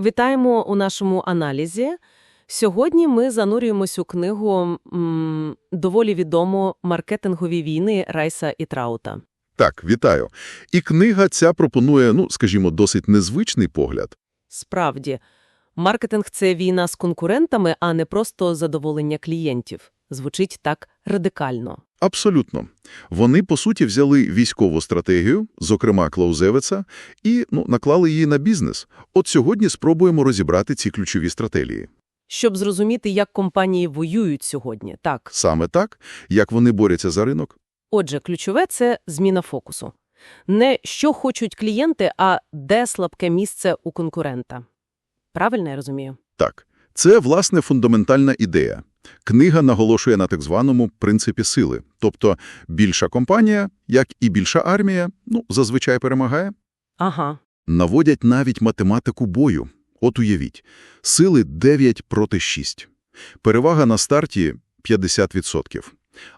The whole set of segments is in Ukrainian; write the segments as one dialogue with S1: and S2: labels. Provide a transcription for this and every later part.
S1: Вітаємо у нашому аналізі. Сьогодні ми занурюємось у книгу м, доволі відому «Маркетингові війни» Райса і Траута.
S2: Так, вітаю. І книга ця пропонує, ну, скажімо, досить незвичний погляд.
S1: Справді, маркетинг – це війна з конкурентами, а не просто задоволення клієнтів. Звучить так радикально.
S2: Абсолютно. Вони, по суті, взяли військову стратегію, зокрема Клаузевица, і ну, наклали її на бізнес. От сьогодні спробуємо розібрати ці ключові стратегії.
S1: Щоб зрозуміти, як компанії воюють сьогодні. Так,
S2: Саме так, як вони борються за ринок.
S1: Отже, ключове – це зміна фокусу. Не що хочуть клієнти, а де слабке місце у конкурента. Правильно я розумію?
S2: Так, це, власне, фундаментальна ідея. Книга наголошує на так званому принципі сили. Тобто більша компанія, як і більша армія, ну, зазвичай перемагає.
S1: Ага.
S2: Наводять навіть математику бою. От уявіть, сили 9 проти 6. Перевага на старті 50%.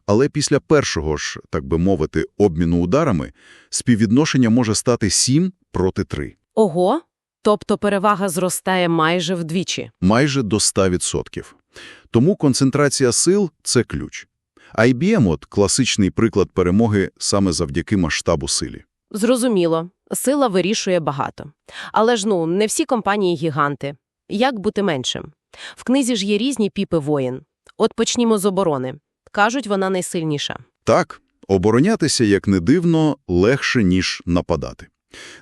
S2: Але після першого ж, так би мовити, обміну ударами, співвідношення може стати 7 проти 3.
S1: Ого! Тобто перевага зростає майже вдвічі.
S2: Майже до 100%. Тому концентрація сил – це ключ. IBM – от класичний приклад перемоги саме завдяки масштабу силі.
S1: Зрозуміло, сила вирішує багато. Але ж, ну, не всі компанії гіганти. Як бути меншим? В книзі ж є різні піпи воїн. От почнімо з оборони. Кажуть, вона найсильніша.
S2: Так, оборонятися, як не дивно, легше, ніж нападати.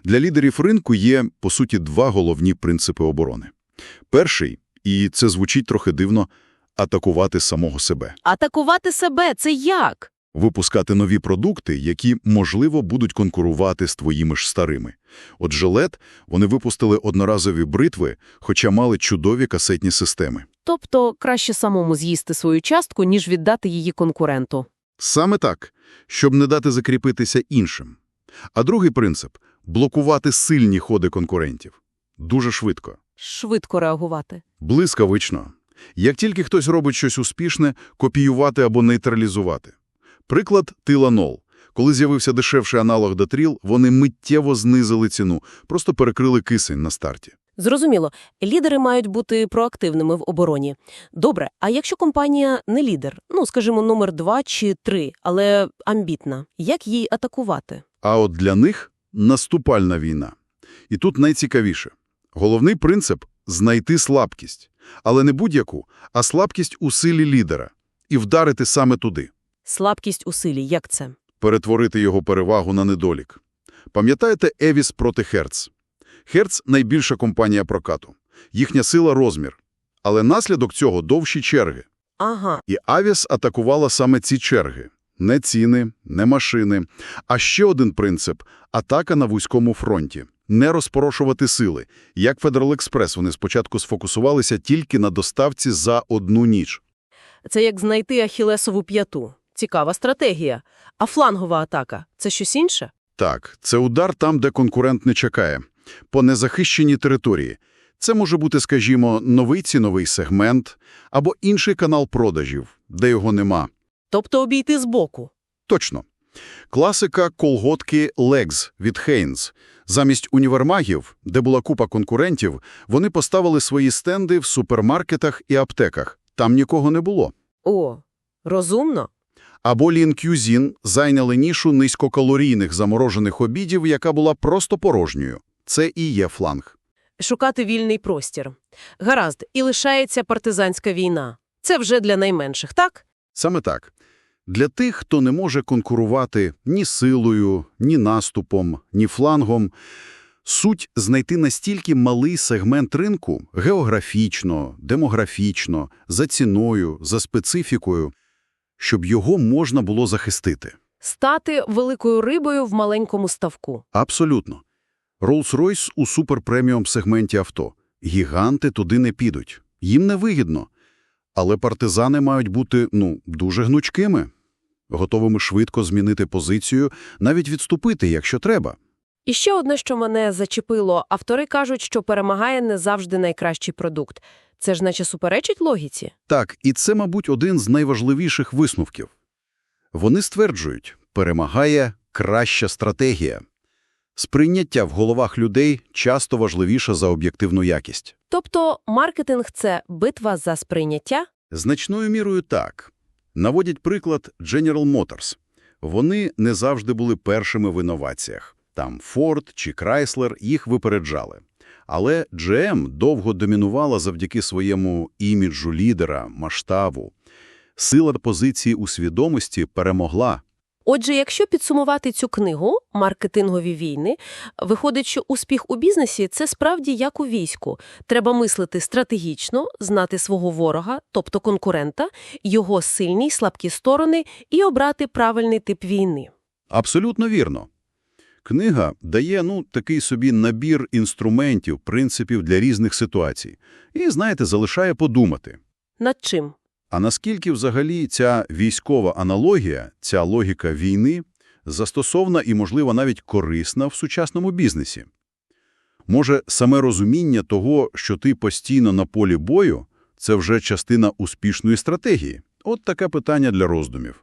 S2: Для лідерів ринку є, по суті, два головні принципи оборони. Перший, і це звучить трохи дивно, атакувати самого себе.
S1: Атакувати себе – це як?
S2: Випускати нові продукти, які, можливо, будуть конкурувати з твоїми ж старими. От Жилет, вони випустили одноразові бритви, хоча мали чудові касетні системи.
S1: Тобто краще самому з'їсти свою частку, ніж віддати її конкуренту.
S2: Саме так, щоб не дати закріпитися іншим. А другий принцип – блокувати сильні ходи конкурентів. Дуже швидко.
S1: Швидко реагувати.
S2: Блискавично. Як тільки хтось робить щось успішне, копіювати або нейтралізувати. Приклад – Тиланол. Коли з'явився дешевший аналог Дотріл, вони миттєво знизили ціну, просто перекрили кисень на старті.
S1: Зрозуміло, лідери мають бути проактивними в обороні. Добре, а якщо компанія не лідер, ну, скажімо, номер два чи три, але амбітна, як їй атакувати?
S2: А от для них – наступальна війна. І тут найцікавіше. Головний принцип – знайти слабкість. Але не будь-яку, а слабкість у силі лідера. І вдарити саме туди.
S1: Слабкість у силі, як це?
S2: перетворити його перевагу на недолік. Пам'ятаєте Евіс проти Херц? Херц – найбільша компанія прокату. Їхня сила – розмір. Але наслідок цього – довші черги.
S1: Ага,
S2: І Авіс атакувала саме ці черги. Не ціни, не машини. А ще один принцип – атака на вузькому фронті. Не розпорошувати сили. Як Федерал Експрес, вони спочатку сфокусувалися тільки на доставці за одну ніч.
S1: це як знайти ахілесову п'яту. Цікава стратегія. А флангова атака – це щось інше?
S2: Так, це удар там, де конкурент не чекає. По незахищеній території. Це може бути, скажімо, новий ціновий сегмент або інший канал продажів, де його нема.
S1: Тобто обійти збоку.
S2: Точно. Класика колготки Legs від Heinz. Замість універмагів, де була купа конкурентів, вони поставили свої стенди в супермаркетах і аптеках. Там нікого не було.
S1: О, розумно.
S2: Або Lean Cuisine зайняли нішу низькокалорійних заморожених обідів, яка була просто порожньою. Це і є фланг.
S1: Шукати вільний простір. Гаразд, і лишається партизанська війна. Це вже для найменших, так?
S2: Саме так. Для тих, хто не може конкурувати ні силою, ні наступом, ні флангом, суть знайти настільки малий сегмент ринку географічно, демографічно, за ціною, за специфікою, щоб його можна було захистити.
S1: Стати великою рибою в маленькому ставку.
S2: Абсолютно. Rolls-Royce у суперпреміум сегменті авто. Гіганти туди не підуть. Їм не вигідно. Але партизани мають бути, ну, дуже гнучкими. Готовими швидко змінити позицію, навіть відступити, якщо треба.
S1: І ще одне, що мене зачепило. Автори кажуть, що перемагає не завжди найкращий продукт. Це ж наче суперечить логіці?
S2: Так, і це, мабуть, один з найважливіших висновків. Вони стверджують, перемагає краща стратегія. Сприйняття в головах людей часто важливіше за об'єктивну якість.
S1: Тобто маркетинг – це битва за сприйняття?
S2: Значною мірою так. Наводять приклад General Motors. Вони не завжди були першими в інноваціях. Там Ford чи Chrysler їх випереджали. Але GM довго домінувала завдяки своєму іміджу лідера, масштабу. Сила позиції у свідомості перемогла.
S1: Отже, якщо підсумувати цю книгу «Маркетингові війни», виходить, що успіх у бізнесі – це справді як у війську. Треба мислити стратегічно, знати свого ворога, тобто конкурента, його сильні й слабкі сторони і обрати правильний тип війни.
S2: Абсолютно вірно. Книга дає, ну, такий собі набір інструментів, принципів для різних ситуацій. І, знаєте, залишає подумати.
S1: Над чим?
S2: А наскільки взагалі ця військова аналогія, ця логіка війни застосована і, можливо, навіть корисна в сучасному бізнесі? Може, саме розуміння того, що ти постійно на полі бою – це вже частина успішної стратегії? От таке питання для роздумів.